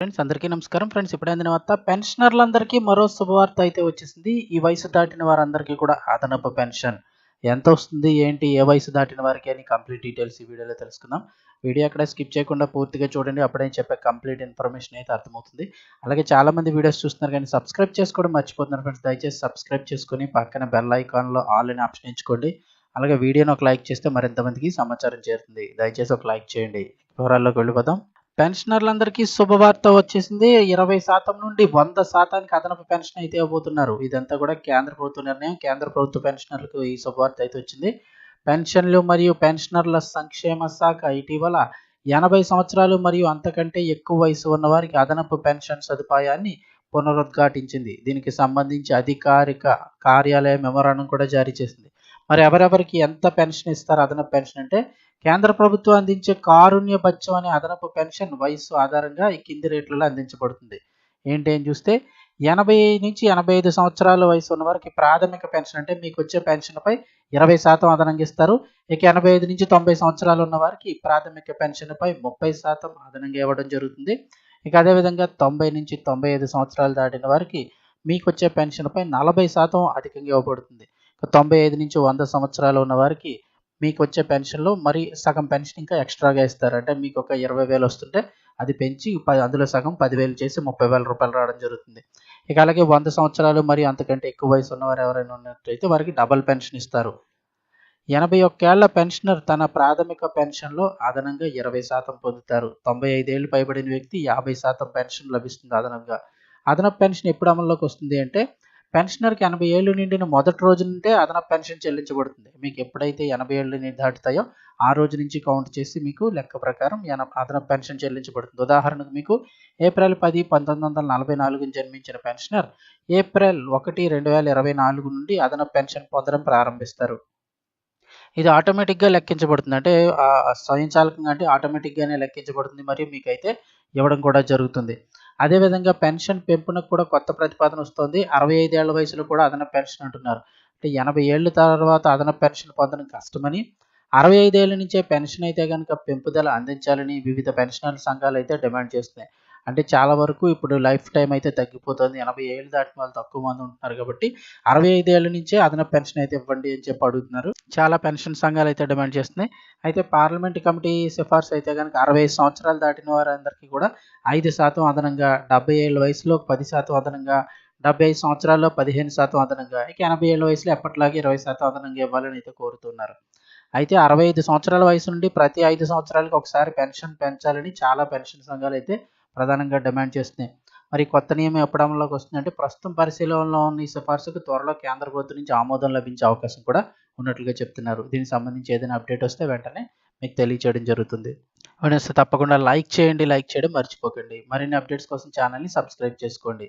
Friends అందరికీ నమస్కారం. Friends ఇప్పుడైన వార్త పెన్షనర్లందరికీ మరో శుభవార్త అయితే వచ్చేసింది. ఈ వయసు దాటిన వారందరికీ కూడా అదనపు పెన్షన్. ఎంత వస్తుంది ఏంటి ఏ వయసు దాటిన వారికి అని కంప్లీట్ డీటెయిల్స్ ఈ వీడియోలో తెలుసుకుందాం. వీడియో అక్కడ స్కిప్ చేయకుండా పూర్తిగా చూడండి. అప్పుడే చెప్పే కంప్లీట్ ఇన్ఫర్మేషన్ అయితే అర్థమవుతుంది. అలాగే చాలా మంది వీడియోస్ చూస్తున్నారు కానీ సబ్స్క్రైబ్ చేసుకోవడం మర్చిపోతున్నారు ఫ్రెండ్స్. దయచేసి సబ్స్క్రైబ్ చేసుకొని పక్కన బెల్ ఐకాన్లో ఆల్ అని ఆప్షన్ ఎంచుకోండి. అలాగే వీడియోని ఒక లైక్ చేస్తే మరింత మందికి సమాచారం చేరుతుంది. దయచేసి ఒక లైక్ చేయండి. వివరాల్లోకి వెళ్ళిపోదాం. పెన్షనర్లందరికీ శుభవార్త వచ్చేసింది. ఇరవై శాతం నుండి వంద శాతానికి అదనపు పెన్షన్ అయితే ఇవ్వబోతున్నారు. ఇదంతా కూడా కేంద్ర ప్రభుత్వ నిర్ణయం. కేంద్ర ప్రభుత్వ పెన్షనర్లకు ఈ శుభవార్త అయితే వచ్చింది. పెన్షన్లు మరియు పెన్షనర్ల సంక్షేమ శాఖ ఇటీవల ఎనభై సంవత్సరాలు మరియు అంతకంటే ఎక్కువ వయసు ఉన్న వారికి అదనపు పెన్షన్ సదుపాయాన్ని పునరుద్ఘాటించింది. దీనికి సంబంధించి అధికారిక కార్యాలయ మెమోరాండం కూడా జారీ చేసింది. మరి ఎవరెవరికి ఎంత పెన్షన్ ఇస్తారు? అదనపు పెన్షన్ అంటే కేంద్ర ప్రభుత్వం అందించే కారుణ్య బత్యం అనే అదనపు పెన్షన్ వయస్సు ఆధారంగా ఈ కింది రేట్లలో అందించబడుతుంది. ఏంటి అని చూస్తే ఎనభై నుంచి ఎనభై ఐదు సంవత్సరాల వయసు ఉన్న వారికి ప్రాథమిక పెన్షన్ అంటే మీకు వచ్చే పెన్షన్పై ఇరవై శాతం అదనంగా ఇస్తారు. ఇక ఎనభై ఐదు నుంచి తొంభై సంవత్సరాలు ఉన్న వారికి ప్రాథమిక పెన్షన్పై ముప్పై శాతం అదనంగా ఇవ్వడం జరుగుతుంది. ఇక అదేవిధంగా తొంభై నుంచి తొంభై ఐదు సంవత్సరాలు దాటిన వారికి మీకు వచ్చే పెన్షన్పై నలభై శాతం అధికంగా ఇవ్వబడుతుంది. ఇక తొంభై ఐదు నుంచి వంద సంవత్సరాలు ఉన్న వారికి మీకు వచ్చే పెన్షన్లో మరి సగం పెన్షన్ ఇంకా ఎక్స్ట్రాగా ఇస్తారు. అంటే మీకు ఒక ఇరవై వేలు వస్తుంటే అది పెంచి అందులో సగం పదివేలు చేసి ముప్పై వేల రూపాయలు రావడం జరుగుతుంది. ఇక అలాగే వంద సంవత్సరాలు మరి అంతకంటే ఎక్కువ వయసు ఉన్నవారు ఎవరైనా ఉన్నట్లయితే వారికి డబల్ పెన్షన్ ఇస్తారు. ఎనభై ఒక్కేళ్ళ పెన్షనర్ తన ప్రాథమిక పెన్షన్లో అదనంగా ఇరవై శాతం పొందుతారు. తొంభై ఐదేళ్ళు పైబడిన వ్యక్తి యాభై శాతం పెన్షన్ లభిస్తుంది అదనంగా. అదనపు పెన్షన్ ఎప్పుడు అమల్లోకి వస్తుంది అంటే పెన్షనర్కి ఎనభై ఏళ్ళు నిండిన మొదటి రోజు నుండే అదనపు పెన్షన్ చెల్లించబడుతుంది. మీకు ఎప్పుడైతే ఎనభై ఏళ్ళు దాటుతాయో ఆ రోజు నుంచి కౌంట్ చేసి మీకు లెక్క ప్రకారం ఎన అదనపు పెన్షన్ చెల్లించబడుతుంది. ఉదాహరణకు మీకు ఏప్రిల్ పది పంతొమ్మిది వందల నలభై నాలుగుని జన్మించిన పెన్షనర్ ఏప్రిల్ ఒకటి రెండు వేల ఇరవై నాలుగు నుండి అదనపు పెన్షన్ పొందడం ప్రారంభిస్తారు. ఇది ఆటోమేటిక్గా లెక్కించబడుతుంది. అంటే స్వయంచాలకంగా అంటే ఆటోమేటిక్గానే లెక్కించబడుతుంది. మరియు మీకైతే ఇవ్వడం కూడా జరుగుతుంది. అదేవిధంగా పెన్షన్ పెంపునకు కూడా కొత్త ప్రతిపాదన వస్తుంది. అరవై ఐదేళ్ళ వయసులో కూడా అదనపు పెన్షన్ అంటున్నారు. అంటే ఎనభై ఏళ్ళ తర్వాత అదనపు పెన్షన్ పొందడం కష్టమని అరవై ఐదేళ్ళ నుంచే పెన్షన్ అయితే కనుక పెంపుదల అందించాలని వివిధ పెన్షనర్ సంఘాలు అయితే డిమాండ్ చేస్తున్నాయి. అంటే చాలా వరకు ఇప్పుడు లైఫ్ టైం అయితే తగ్గిపోతుంది. ఎనభై ఏళ్ళు దాటిన వాళ్ళు తక్కువ మంది ఉంటున్నారు కాబట్టి అరవై ఐదేళ్ళ నుంచే అదనపు పెన్షన్ అయితే ఇవ్వండి అని చెప్పి అడుగుతున్నారు. చాలా పెన్షన్ సంఘాలు అయితే డిమాండ్ చేస్తున్నాయి. అయితే పార్లమెంట్ కమిటీ సిఫార్సు అయితే కనుక అరవై ఐదు సంవత్సరాలు దాటిన వారందరికీ కూడా ఐదు శాతం అదనంగా డెబ్బై ఏళ్ళ వయసులో పది శాతం అదనంగా డెబ్బై ఐదు సంవత్సరాల్లో పదిహేను శాతం అదనంగా ఇక ఎనభై ఏళ్ళ వయసులో ఎప్పటిలాగే ఇరవై శాతం అదనంగా ఇవ్వాలని అయితే కోరుతున్నారు. అయితే అరవై ఐదు సంవత్సరాల వయసు నుండి ప్రతి ఐదు సంవత్సరాలకు ఒకసారి పెన్షన్ పెంచాలని చాలా పెన్షన్ సంఘాలు అయితే ప్రధానంగా డిమాండ్ చేస్తున్నాయి. మరి కొత్త నియమం ఎప్పుడు అమల్లోకి వస్తుందంటే ప్రస్తుతం పరిశీలనలో ఉన్న ఈ సిఫార్సుకు త్వరలో కేంద్ర ప్రభుత్వం నుంచి ఆమోదం లభించే అవకాశం కూడా ఉన్నట్లుగా చెప్తున్నారు. దీనికి సంబంధించి ఏదైనా అప్డేట్ వస్తే వెంటనే మీకు తెలియచేయడం జరుగుతుంది. తప్పకుండా లైక్ చేయండి లైక్ చేయడం మర్చిపోకండి. మరిన్ని అప్డేట్స్ కోసం ఛానల్ని సబ్స్క్రైబ్ చేసుకోండి.